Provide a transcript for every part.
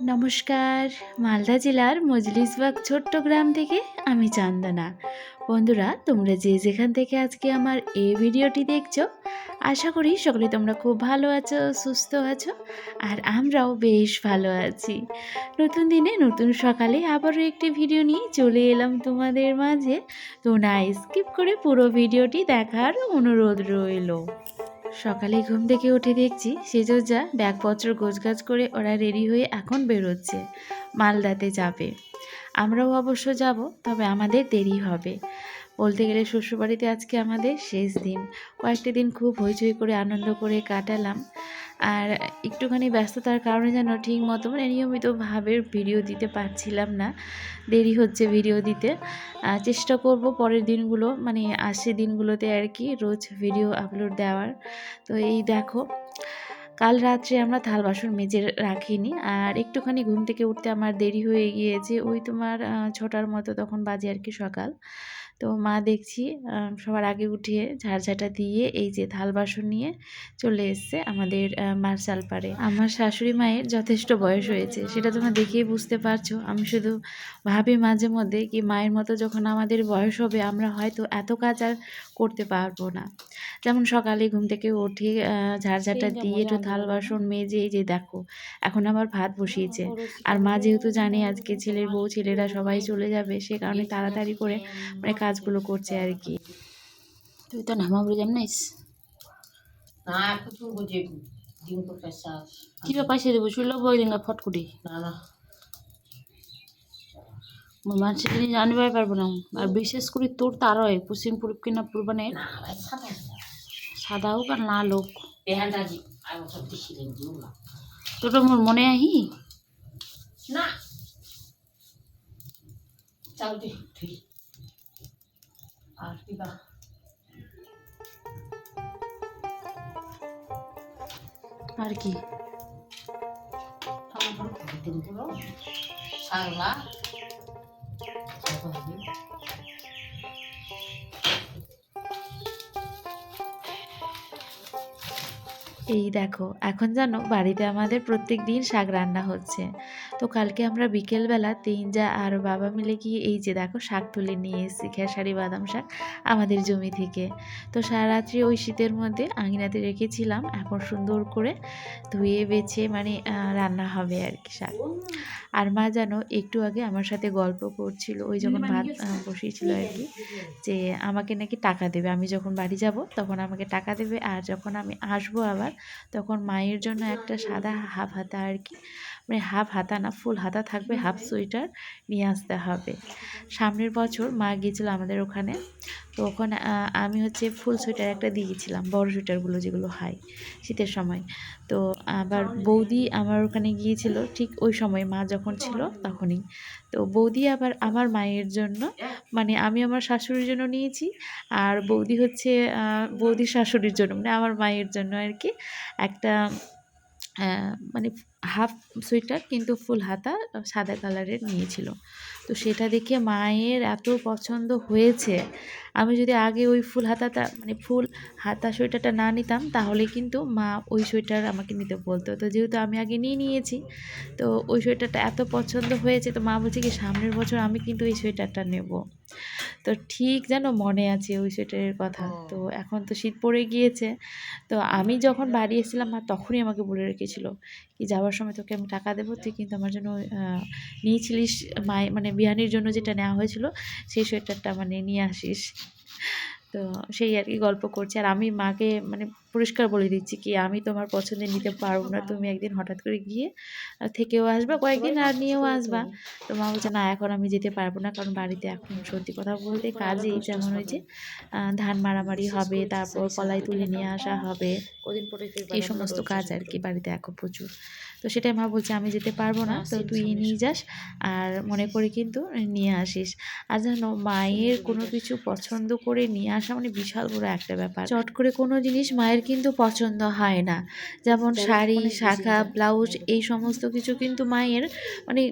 নমস্কার। মালদা জেলার মজলিসবাগ ছোট্ট গ্রাম থেকে আমি চন্দনা। বন্ধুরা, তোমরা যে যেখান থেকে আজকে আমার এই ভিডিওটি দেখছ, আশা করি সকলে তোমরা খুব ভালো আছো, সুস্থ আছো, আর আমরাও বেশ ভালো আছি। নতুন দিনে নতুন সকালে আবারও একটি ভিডিও নিয়ে চলে এলাম তোমাদের মাঝে। তো না স্কিপ করে পুরো ভিডিওটি দেখার অনুরোধ রইল। সকালে ঘুম থেকে উঠে দেখছি সেজজা ব্যাগপত্র গোছগাছ করে ওরা রেডি হয়ে এখন বেরোচ্ছে, মালদাতে যাবে। আমরাও অবশ্য যাব, তবে আমাদের দেরি হবে। বলতে গেলে শ্বশুরবাড়িতে আজকে আমাদের শেষ দিন। কয়েকটি দিন খুব হইচই করে, আনন্দ করে কাটালাম। আর একটুখানি ব্যস্ততার কারণে যেন ঠিক মতো মানে নিয়মিতভাবে ভিডিও দিতে পারছিলাম না। দেরি হচ্ছে ভিডিও দিতে। চেষ্টা করব পরের দিনগুলো মানে আসে দিনগুলোতে আর কি রোজ ভিডিও আপলোড দেওয়ার। তো এই দেখো, কাল রাত্রে আমরা থাল বাসন মেজে রাখিনি। আর একটুখানি ঘুম থেকে উঠতে আমার দেরি হয়ে গিয়েছে। ওই তোমার ছটার মতো তখন বাজে আর কি সকাল। তো মা দেখছি সবার আগে উঠিয়ে ঝাড়ঝাঁটা দিয়ে এই যে থাল বাসন নিয়ে চলে এসছে আমাদের মার্শাল পাড়ে আমার শাশুড়ি মায়ের যথেষ্ট বয়স হয়েছে সেটা তোমরা দেখেই বুঝতে পারছ। আমি শুধু ভাবি মাঝে মধ্যে কি মায়ের মতো যখন আমাদের বয়স হবে আমরা হয়তো এত কাজ আর করতে পারব না। যেমন সকালে ঘুম থেকে উঠে ঝাড়ঝাঁটা দিয়ে একটু থাল বাসন মেজে এই যে দেখো এখন আবার ভাত বসিয়েছে। আর মা যেহেতু জানে আজকে ছেলের বউ ছেলেরা সবাই চলে যাবে সে কারণে তাড়াতাড়ি করে মানে কাজগুলো করছে আর কি। তুই তো নামাবো জানিস? না চাস কিবা পয়সা দেবো শুনলো বই দিন ফটকুটি? না না। মানুষের জিনিস আনবাই পারব না। আর বিশেষ করে তোর তার হয় পশ্চিম পূর্ব কিনা পূর্বানের না সাদা। হোক আর না তোর মোর মনে আহি? না। চাল আর কি? সাংলা এই দেখো এখন জানো বাড়িতে আমাদের প্রত্যেক দিন শাক রান্না হচ্ছে। তো কালকে আমরা বিকেলবেলা তিনজা আর বাবা মিলে গিয়ে এই যে দেখো শাক তুলে নিয়ে এসেছি, খেসারি, বাদাম শাক আমাদের জমি থেকে। তো সারা রাত্রি ওই শীতের মধ্যে আঙিনাতে রেখেছিলাম, এখন সুন্দর করে ধুয়ে, বেছে মানে রান্না হবে আর কি শাক। আর মা যেন একটু আগে আমার সাথে গল্প করছিল, ওই যখন ভাত বসিয়েছিল আর কি, যে আমাকে নাকি টাকা দেবে, আমি যখন বাড়ি যাব তখন আমাকে টাকা দেবে, আর যখন আমি আসব আবার তখন মায়ের জন্য একটা সাদা হাফ হাতা আর কি মানে হাফ হাতা না ফুল হাতা থাকবে হাফ সোয়েটার নিয়ে আসতে হবে। সামনের বছর মা গিয়েছিল আমাদের ওখানে। তো ওখানে আমি হচ্ছে ফুল সোয়েটার একটা দিয়েছিলাম বড় সোয়েটারগুলো যেগুলো হয় শীতের সময়। তো আবার বৌদি আমার ওখানে গিয়েছিল ঠিক ওই সময় মা যখন ছিল তখনই। তো বৌদি আবার আমার মায়ের জন্য মানে আমি আমার শাশুড়ির জন্য নিয়েছি আর বৌদি হচ্ছে বৌদির শাশুড়ির জন্য মানে আমার মায়ের জন্য আর কি একটা মানে হাফ সোয়েটার কিন্তু ফুল হাতা সাদা কালারের নিয়েছিল। তো সেটা দেখে মায়ের এত পছন্দ হয়েছে। আমি যদি আগে ওই ফুল হাতাটা মানে ফুল হাতা সোয়েটারটা না নিতাম তাহলে কিন্তু মা ওই সোয়েটার আমাকে নিতে বলতো। তো যেহেতু আমি আগে নিয়ে নিয়েছি তো ওই সোয়েটারটা এত পছন্দ হয়েছে তো মা বলছে কি সামনের বছর আমি কিন্তু এই সোয়েটারটা নেব। তো ঠিক যেন মনে আছে ওই সোয়েটারের কথা। তো এখন তো শীত পড়ে গিয়েছে। তো আমি যখন বাড়ি এসেছিলাম মা তখনই আমাকে বলে রেখেছিল কি যাওয়ার সময় তোকে আমি টাকা দেবো তুই কিন্তু আমার জন্য নিয়েছিলিস মায়ের মানে বিহানির জন্য যেটা নেওয়া হয়েছিল, সেই সোয়েটারটা মানে নিয়ে আসিস। তো সেই আর কি গল্প করছি। আর আমি মাকে মানে পরিষ্কার বলে দিচ্ছি কি আমি তোমার পছন্দের নিতে পারব না। তুমি একদিন হঠাৎ করে গিয়ে থেকেও আসবা কয়েকদিন আর নিয়েও আসবা। তো মা বলছে না এখন আমি যেতে পারব না কারণ বাড়িতে এখন সত্যি কথা বলতে কাজেই যেমন হয়েছে ধান মারামারি হবে তারপর কলাই তুলে নিয়ে আসা হবে। কদিন পরে এই সমস্ত কাজ আর কি বাড়িতে এখন প্রচুর। তো সেটাই মা বলছে আমি যেতে পারব না তো তুই নিয়ে যাস আর মনে করে কিন্তু নিয়ে আসিস। আর জানো মায়ের কোনো কিছু পছন্দ করে নিয়ে আসা মানে বিশাল বড় একটা ব্যাপার। চট করে কোনো জিনিস মায়ের কিন্তু পছন্দ হয় না। যেমন শাড়ি শাখা ব্লাউজ এই সমস্ত কিছু কিন্তু মায়ের মানে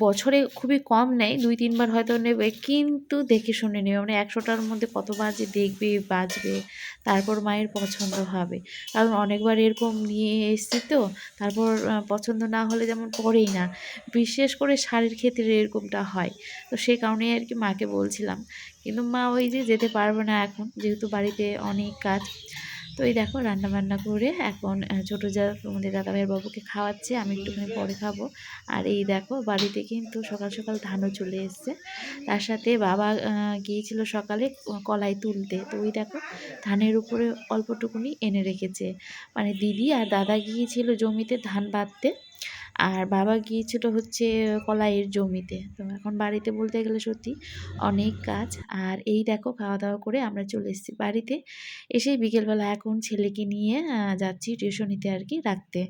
বছরে খুবই কম নেয় দুই তিনবার হয়তো নেবে। কিন্তু দেখে শুনে নেবে। মানে একশোটার মধ্যে কতবার যে দেখবে বাজবে তারপর মায়ের পছন্দ হবে। কারণ অনেকবার এরকম নিয়ে এসেছি তো তারপর পছন্দ না হলে যেমন পরেই না। বিশেষ করে শাড়ির ক্ষেত্রে এরকমটা হয়। তো সে কারণেই আর কি মাকে বলছিলাম। কিন্তু মা ওই যে যেতে পারবে না এখন যেহেতু বাড়িতে অনেক কাজ। তো এই দেখো রান্না বান্না করে এখন ছোটো যা তোমাদের দাদাভাইয়ের বাবুকে খাওয়াচ্ছে, আমি একটুখানি পরে খাব। আর এই দেখো বাড়িতে কিন্তু সকাল সকাল ধানও চলে এসছে। তার সাথে বাবা গিয়েছিল সকালে কলাই তুলতে। তো ওই দেখো ধানের উপরে অল্পটুকুনি এনে রেখেছে। মানে দিদি আর দাদা গিয়েছিল জমিতে ধান বাঁধতে। আর বাবা গিয়েছিল হচ্ছে কলাইয়ের জমিতে। তো এখন বাড়িতে বলতে গেলে সত্যি অনেক কাজ। আর এই দেখো খাওয়া দাওয়া করে আমরা চলে এসেছি বাড়িতে। এসে বিকেলবেলা এখন ছেলেকে নিয়ে যাচ্ছি টিউশনিতে আর কি রাখতে।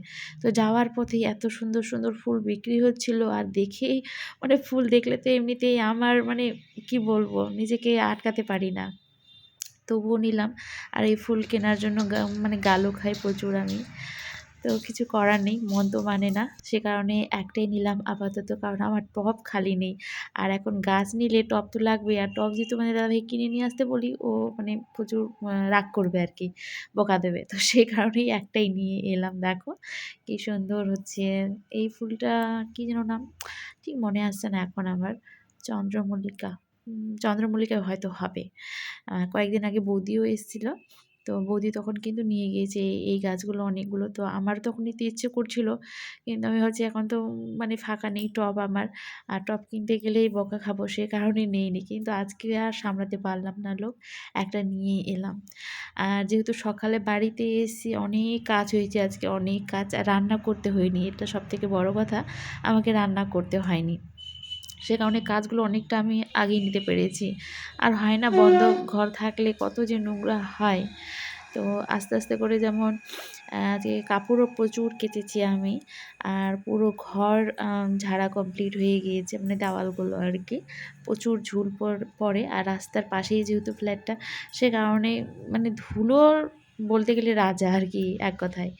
তো যাওয়ার পথেই এত সুন্দর সুন্দর ফুল বিক্রি হচ্ছিল আর দেখেই মানে ফুল দেখলে তো এমনিতেই আমার মানে কি বলব, নিজেকে আটকাতে পারি না। তবুও নিলাম। আর এই ফুল কেনার জন্য মানে গালও খাই প্রচুর আমি। তো কিছু করার নেই, মন তো মানে না। সে কারণে একটাই নিলাম আপাতত, কারণ আমার টব খালি নেই। আর এখন গাছ নিলে টব তো লাগবে আর টব যেহেতু মানে দাদাভাই কিনে নিয়ে আসতে বলি, ও মানে প্রচুর রাগ করবে আর কি, বকা দেবে। তো সেই কারণেই একটাই নিয়ে এলাম, দেখো কি সুন্দর হচ্ছে। এই ফুলটা কি যেন নাম, ঠিক মনে আসছে না এখন আমার, চন্দ্রমল্লিকা। চন্দ্রমল্লিকা হয়তো হবে। কয়েকদিন আগে বৌদিও এসেছিল তো বৌদি তখন কিন্তু নিয়ে গিয়েছে এই- গাছগুলো অনেকগুলো। তো আমার তখন নিতে ইচ্ছে করছিল, কিন্তু আমি ভাবছি এখন তো মানে ফাঁকা নেই, টব আমার। আর টব কিনতে গেলেই বকা খাব, সে কারণে নেইনি। কিন্তু আজকে আর সামলাতে পারলাম না লোক, একটা নিয়ে এলাম। আর যেহেতু সকালে বাড়িতে এসে অনেক কাজ হয়েছে আজকে, অনেক কাজ, আর রান্না করতে হয়নি। এটা সব থেকে বড় কথা, আমাকে রান্না করতে হয়নি। সে কারণে কাজগুলো অনেকটা আমি আগিয়ে নিতে পেরেছি। আর হয় না বন্ধ ঘর থাকলে কত যে নোংরা হয়। তো আস্তে আস্তে করে যেমন যে কাপড়ও প্রচুর কেচেছি আমি। আর পুরো ঘর ঝাড়া কমপ্লিট হয়ে গিয়েছে মানে দেওয়ালগুলো আর কি। প্রচুর ঝুল পড়- পড়ে। আর রাস্তার পাশেই যেহেতু ফ্ল্যাটটা সে কারণে মানে ধুলোর বলতে গেলে রাজা আর কি, এক কথায়।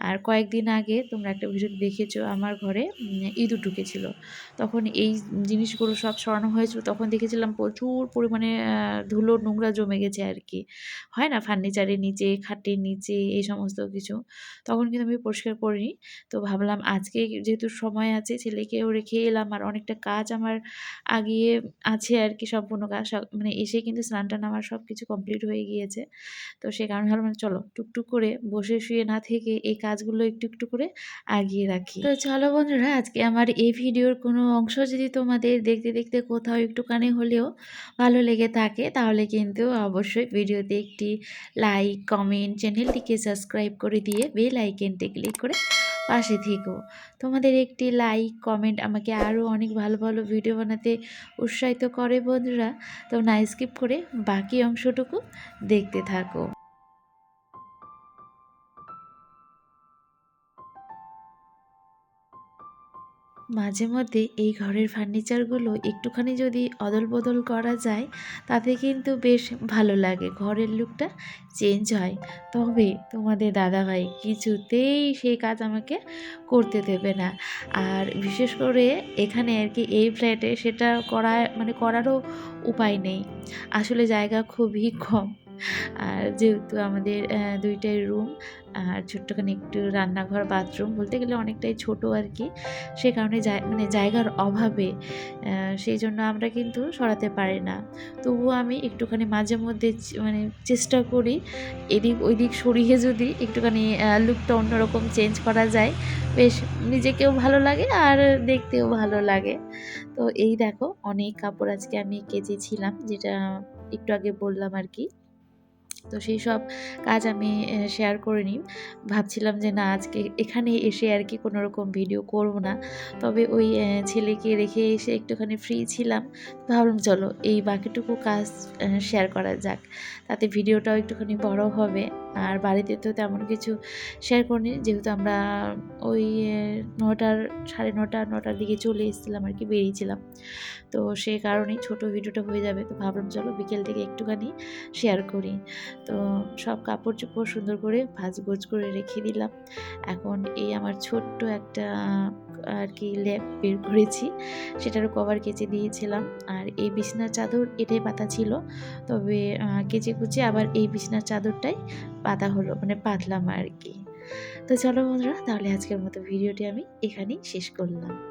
আর কয়েকদিন আগে তোমরা একটা ভিডিও দেখেছ আমার ঘরে ইঁদুর ঢুকেছিল। তখন এই জিনিসগুলো সব সরানো হয়েছিল, তখন দেখেছিলাম প্রচুর পরিমাণে ধুলো, নোংরা জমে গেছে আর কি। হয় না? ফার্নিচারের নিচে, খাটের নিচে, এই সমস্ত কিছু। তখন কিন্তু আমি পরিষ্কার করিনি। তো ভাবলাম আজকে যেহেতু সময় আছে, ছেলেকেও রেখে এলাম আর অনেকটা কাজ আমার আগিয়ে আছে আর কি, সম্পূর্ণ কাজ। মানে এসে কিন্তু স্নান টান আমার সব কিছু কমপ্লিট হয়ে গিয়েছে। তো সে কারণে ভাবলাম চলো টুকটুক করে বসে শুয়ে না থেকে এই কাজগুলো একটু একটু করে আগিয়ে রাখি। তো চলো বন্ধুরা, আজকে আমার এই ভিডিওর কোনো অংশ যদি তোমাদের দেখতে দেখতে কোথাও একটুখানি হলেও ভালো লেগে থাকে, তাহলে কিন্তু অবশ্যই ভিডিওতে একটি লাইক, কমেন্ট, চ্যানেলটিকে সাবস্ক্রাইব করে দিয়ে বেল আইকনটি ক্লিক করে পাশে থেকো। তোমাদের একটি লাইক, কমেন্ট আমাকে আরও অনেক ভালো ভালো ভিডিও বানাতে উৎসাহিত করে বন্ধুরা, তো না স্কিপ করে বাকি অংশটুকু দেখতে থাকো। মাঝে মধ্যে এই ঘরের ফার্নিচারগুলো একটুখানি যদি অদল বদল করা যায়, তাতে কিন্তু বেশ ভালো লাগে। ঘরের লুকটা চেঞ্জ হয়। তবে তোমাদের দাদাভাই কিছুতেই সেই কাজ আমাকে করতে দেবে না। আর বিশেষ করে এখানে আর কি এই ফ্ল্যাটে সেটা করা মানে করারও উপায় নেই। আসলে জায়গা খুবই কম। আর যেহেতু আমাদের দুইটাই রুম আর ছোট্টখানি একটু রান্নাঘর বাথরুম বলতে গেলে অনেকটাই ছোট আর কি, সে কারণে মানে জায়গার অভাবে সেই জন্য আমরা কিন্তু সরাতে পারি না। তবুও আমি একটুখানি মাঝে মধ্যে মানে চেষ্টা করি, এদিক ওইদিক সরিয়ে যদি একটুখানি লুকটা অন্যরকম চেঞ্জ করা যায়, বেশ নিজেকেও ভালো লাগে আর দেখতেও ভালো লাগে। তো এই দেখো, অনেক কাপড় আজকে আমি কেচেছিলাম, যেটা একটু আগে বললাম আর কি। তো সেই সব কাজ আমি শেয়ার করে নিই। ভাবছিলাম যে না, আজকে এখানে এসে আর কি কোনো রকম ভিডিও করব না। তবে ওই ছেলেকে রেখে এসে একটুখানি ফ্রি ছিলাম। ভাবলাম চলো এই বাকিটুকু কাজ শেয়ার করা যাক। তাতে ভিডিওটাও একটুখানি বড় হবে। আর বাড়িতে তো তেমন কিছু শেয়ার করিনি। যেহেতু আমরা ওই নটার, সাড়ে নটা, নটার দিকে চলে এসেছিলাম আর কি, বেরিয়েছিলাম। তো সেই কারণেই ছোট ভিডিওটা হয়ে যাবে। তো ভাবলাম চলো বিকেল থেকে একটুখানি শেয়ার করি। তো সব কাপড় চোপড় সুন্দর করে ভাঁজ গোজ করে রেখে দিলাম। এখন এই আমার ছোট্ট একটা আর কি ল্যাপ বের করেছি, সেটারও কভার কেচে দিয়েছিলাম। আর এই বিছনার চাদর এটাই পাতা ছিল, তবে কেচে কুচে আবার এই বিছনার চাদরটাই পাতা হলো মানে পাতলাম আর কি। তো চলো বন্ধুরা, তাহলে আজকের মতো ভিডিওটি আমি এখানেই শেষ করলাম।